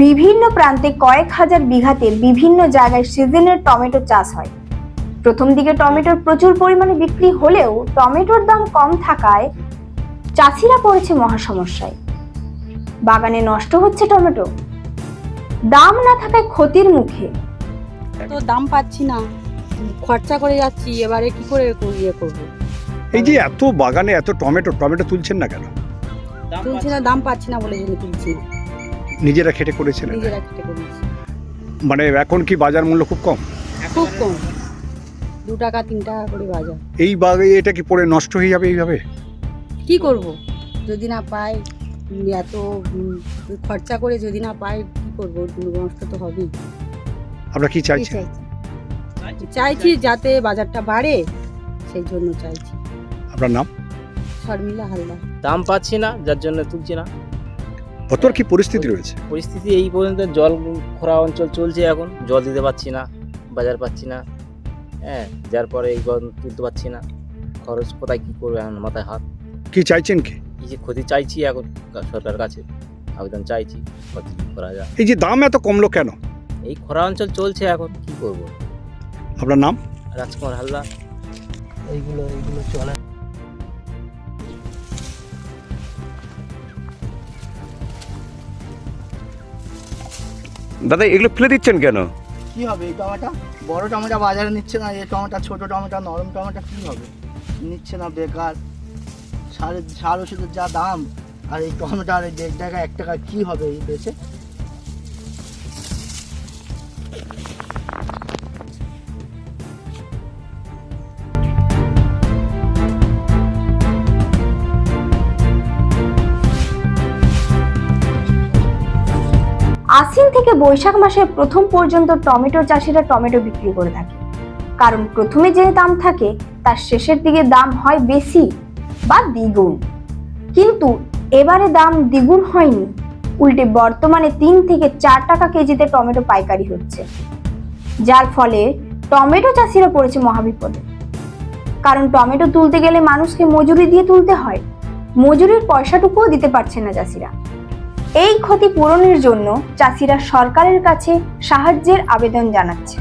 বিভিন্ন প্রান্তে কয়েক হাজার বিঘাতে বিভিন্ন জায়গায় সিজনের টমেটো চাষ হয়। প্রথম দিকে টমেটোর প্রচুর পরিমাণে বিক্রি হলেও টমেটোর দাম কম থাকায় চাষিরা পড়েছে মহা সমস্যায় বাগানে নষ্ট হচ্ছে টমেটো। দাম না থাকায় ক্ষতির মুখে। তো দাম পাচ্ছি না। খরচা করে যাচ্ছি এবারে কি করে ইয়ে করব? এই যে এত বাগানে এত টমেটো টমেটো তুলছেন না কেন? তুলছি না দাম পাচ্ছি না বলে জন্য তুলছি। না নিজেরা খেটে করেছেন নিজেরা কেটে করেছি। মানে এখন কি বাজার মূল্য খুব কম? খুব কম। দু টাকা তিন টাকা করে বাজার। এই বাগে এটা কি পরে নষ্ট হয়ে যাবে এইভাবে? কি করব? যদি না পাই এত খরচা করে যদি না পাই কি করব? নষ্ট তো হবেই। আমরা কি চাইছি? চাইছি যাতে বাজারটা বাড়ে সেই জন্য চাইছি। আপনার নাম? শর্মিলা হালদার। দাম পাচ্ছি না যার জন্য তুলছি না। কতর কি পরিস্থিতি রয়েছে? পরিস্থিতি এই পর্যন্ত জল খরা অঞ্চল চলছে এখন জল দিতে পারছি না বাজার পাচ্ছি না হ্যাঁ যার পরে এই গরম তুলতে পারছি না খরচ কোথায় কী করবে এখন মাথায় হাত? কি চাইছেন কি? এই যে ক্ষতি চাইছি এখন সরকার কাছে আবেদন চাইছি কত কী করা যায় এই যে দাম এত কমলো কেন? এই খরা অঞ্চল চলছে এখন কি করব? আপনার নাম? রাজকুমার হালদার। এইগুলো এইগুলো চলে। দাদা, এগুলো ফেলে দিচ্ছেন কেন? কি হবে, এই টমেটা? বড় টমেটা বাজারে নিচ্ছে না, এই টমেটা, ছোট টমেটা, নরম টমেটা, কি হবে? নিচ্ছে না, বেকার। সার সার ওষুধের যা দাম, আর এই টমেটা আর দেড় টাকা এক টাকা কি হবে এই দেশে? আশ্বিন থেকে বৈশাখ মাসের প্রথম পর্যন্ত টমেটো চাষিরা টমেটো বিক্রি করে থাকে। কারণ প্রথমে যে দাম থাকে, তার শেষের দিকে দাম হয় বেশি বা দ্বিগুণ। কিন্তু এবারে দাম দ্বিগুণ হয়নি। উল্টে বর্তমানে তিন থেকে চার টাকা কেজিতে টমেটো পাইকারি হচ্ছে। যার ফলে টমেটো চাষিরা পড়েছে মহাবিপদে। কারণ টমেটো তুলতে গেলে মানুষকে মজুরি দিয়ে তুলতে হয়। মজুরির পয়সাটুকুও দিতে পারছে না চাষিরা। এই ক্ষতি পূরণের জন্য চাষিরা সরকারের কাছে সাহায্যের আবেদন জানাচ্ছে।